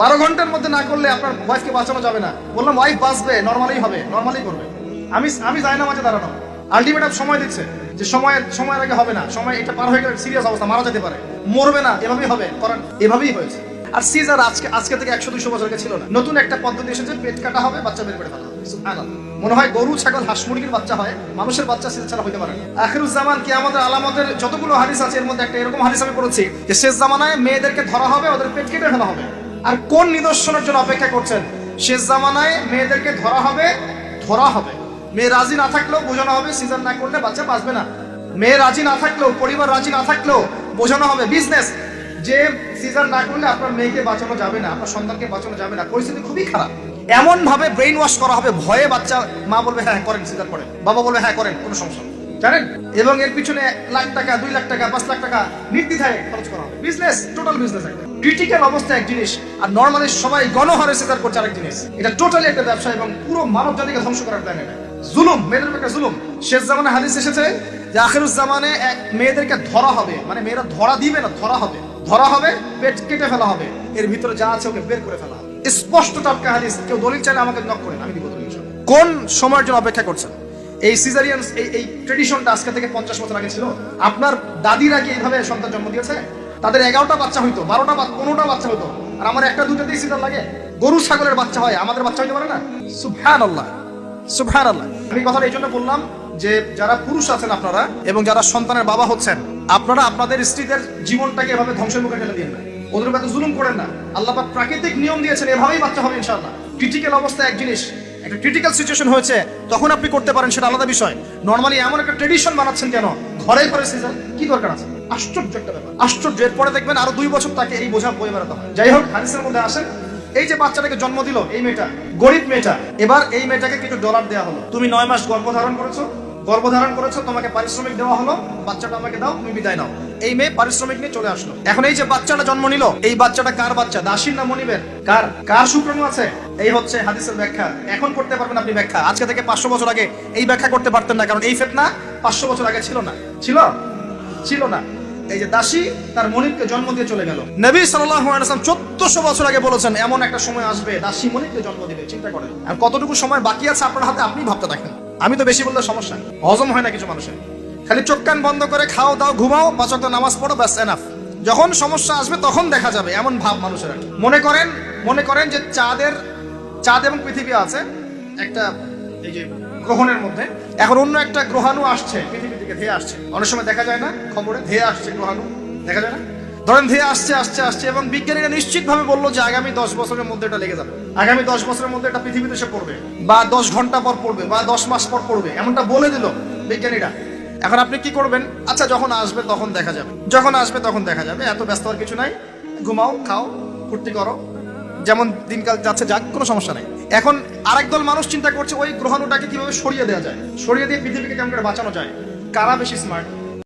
বারো ঘণ্টার মধ্যে না করলে আপনার ওয়াইফকে বাঁচানো যাবে না। বললাম ওয়াইফ বাঁচবে নর্মালি হবে নর্মালি করবে। আমি আমি যাই না মাঝে দাঁড়ানো। আলটিমেট সময় দিচ্ছে যে সময়ের সময়ের আগে হবে না। সময় এটা পার হয়ে গেলে সিরিয়াস অবস্থা, মারা যেতে পারে। মরবে না, এভাবেই হবে, কারণ এভাবেই হয়েছে। আর সিজার আজকে আজকে থেকে একশো দুশো বছর আগে ছিল না। নতুন একটা পদ্ধতি এসেছে, পেট কাটা হবে, বাচ্চা বের করে ফেলা মনে হয় গরু, ছাগল, হাঁস, মুরগির বাচ্চা হয়, মানুষের বাচ্চা সিজার ছাড়া হইতে পারে আখিরুজ্জামান কি আমাদের আলামতের যতগুলো হাদিস আছে, এর মধ্যে একটা এরকম হাদিস আমি পড়েছি যে শেষ জামানায় মেয়েদেরকে ধরা হবে, ওদের পেট কেটে ফেলা হবে। আর কোন নিদর্শনের জন্য অপেক্ষা করছেন? শেষ জামানায় মেয়েদেরকে ধরা হবে ধরা হবে। মেয়ে রাজি না থাকলেও বোঝানো হবে সিজন না করলে বাচ্চা বাঁচবে না। মেয়ে রাজি না থাকলেও, পরিবার রাজি না থাকলেও বোঝানো হবে বিজনেস যে সিজার না করলে আপনার মেয়েকে বাঁচানো যাবে না, আপনার সন্তানকে বাঁচানো যাবে না। পরিস্থিতি খুবই খারাপ। এমন ভাবে ব্রেইন ওয়াশ করা হবে, ভয়ে বাচ্চা মা বলবে হ্যাঁ করেন সিজার করেন। বাবা বলবে হ্যাঁ করেন, কোনো সমস্যা নেই। জানেন? এবং এর পিছনে লাখ টাকা, দুই লাখ টাকা, পাঁচ লাখ টাকা খরচ করা হবে। বিজনেস টোটাল বিজনেস ক্রিটিক্যাল অবস্থা এক জিনিস, আর নর্মালি সবাই গণহারে করছে আরেক জিনিস। এটা টোটালি একটা ব্যবসা এবং পুরো মানব জাতিকে ধ্বংস করার প্ল্যান জুলুম, মেয়েদের একটা জুলুম। শেষ জামানে হাদিস এসেছে যে আখেরুজ জামানে এক মেয়েদেরকে ধরা হবে। মানে মেয়েরা ধরা দিবে না, ধরা হবে। ধরা হবে, পেট কেটে ফেলা হবে। এর ভিতরে যা আছে ওকে বের করে ফেলা হবে। স্পষ্ট টাটকা হাদিস, কেউ দলিল চাইলে আমাকে নক করেন আমি দিব দলিল কোন সময়ের জন্য অপেক্ষা করছেন? এই সিজারিয়ান, এই এই ট্রেডিশনটা আজকে থেকে পঞ্চাশ বছর আগে ছিল। আপনার দাদিরা কি এইভাবে সন্তান জন্ম দিয়েছে? তাদের এগারোটা বাচ্চা হইতো, বারোটা পনেরোটা বাচ্চা হইতো। আর আমার একটা দুটাতেই সিজার লাগে। গরু ছাগলের বাচ্চা হয়, আমাদের বাচ্চা হইতে পারে না? সুবহান আল্লাহ সুবহান আল্লাহ আমি কথাটা এই জন্য বললাম যে, যারা পুরুষ আছেন আপনারা এবং যারা সন্তানের বাবা হচ্ছেন, আপনারা আপনাদের স্ত্রীদের জীবনটাকে এভাবে ধ্বংসের মুখে ঠেলে দিন না। ওদের এত জুলুম করেন না। আল্লাহ প্রাকৃতিক নিয়ম দিয়েছেন, এভাবেই বাচ্চা হবে ইনশাআল্লাহ। ক্রিটিক্যাল অবস্থা এক জিনিস একটা ক্রিটিক্যাল সিচুয়েশন হয়েছে, তখন আপনি করতে পারেন, সেটা আলাদা বিষয়। নর্মালি এমন একটা ট্রেডিশন বানাচ্ছেন কেন? ঘরে ঘরে সিজন কি দরকার আছে? আশ্চর্য একটা ব্যাপার। আশ্চর্য, এরপরে দেখবেন আরও দুই বছর তাকে এই বোঝা বয়ে বেড়াতে হয়। যাই হোক হাদিসের মধ্যে আসেন। এই যে বাচ্চাটাকে জন্ম দিল, এই মেয়েটা, গরিব মেয়েটা, এবার এই মেয়েটাকে কিছু ডলার দেওয়া হলো। তুমি নয় মাস গর্ভধারণ করেছ গর্ভধারণ করেছ, তোমাকে পারিশ্রমিক দেওয়া হলো, বাচ্চাটা আমাকে দাও, তুমি বিদায় নাও। এই মেয়ে পারিশ্রমিক নিয়ে চলে আসলো। এখন এই যে বাচ্চাটা জন্ম নিল, এই বাচ্চাটা কার বাচ্চা? দাসীর না মনিবের? কার? কার শুক্রাণু আছে? এই হচ্ছে হাদিসের ব্যাখ্যা। এখন করতে পারবেন আপনি ব্যাখ্যা। আজকে থেকে পাঁচশো বছর আগে এই ব্যাখ্যা করতে পারতেন না, কারণ এই ফেতনা পাঁচশো বছর আগে ছিল না। ছিল? ছিল না। এই যে দাসী, তার মনিবকে জন্ম দিয়ে চলে গেল। নবী ওয়াসাল্লাম 1400 বছর আগে বলেছেন, এমন একটা সময় আসবে, দাসী মনিবকে জন্ম দিবে। চিন্তা করেন। আর কতটুকু সময় বাকি আছে আপনার হাতে আপনি ভাবতে থাকেন। আমি তো বেশি বললে সমস্যা হজম হয় না কিছু মানুষের। খালি চোখ কান বন্ধ করে খাও, দাও, ঘুমাও, পাঁচ ওয়াক্ত নামাজ পড়ো, ব্যাস এনাফ যখন সমস্যা আসবে, তখন দেখা যাবে, এমন ভাব মানুষের। মনে করেন মনে করেন যে চাঁদের চাঁদ এবং পৃথিবী আছে একটা এই যে গ্রহণের মধ্যে। এখন অন্য একটা গ্রহাণু আসছে পৃথিবী থেকে ধেয়ে আসছে। অনেক সময় দেখা যায় না, খবরে ধেয়ে আসছে গ্রহাণু। দেখা যায় না? ধরেন ধেয়ে আসছে আসছে আসছে এবং বিজ্ঞানীরা নিশ্চিতভাবে বলল যে আগামী দশ বছরের মধ্যে এটা লেগে যাবে। আগামী দশ বছরের মধ্যে এটা পৃথিবীতে এসে পড়বে বা দশ ঘণ্টা পর পড়বে বা দশ মাস পর পড়বে, এমনটা বলে দিল বিজ্ঞানীরা। এখন আপনি কি করবেন? আচ্ছা যখন আসবে তখন দেখা যাবে। যখন আসবে তখন দেখা যাবে, এত ব্যস্ত হওয়ার কিছু নাই। ঘুমাও, খাও, ফুর্তি করো। যেমন দিনকাল যাচ্ছে যাক, কোনো সমস্যা নেই। এখন আরেক দল মানুষ চিন্তা করছে ওই গ্রহাণুটাকে কীভাবে সরিয়ে দেওয়া যায়? সরিয়ে দিয়ে পৃথিবীকে কেমন করে বাঁচানো যায়? কারা বেশি স্মার্ট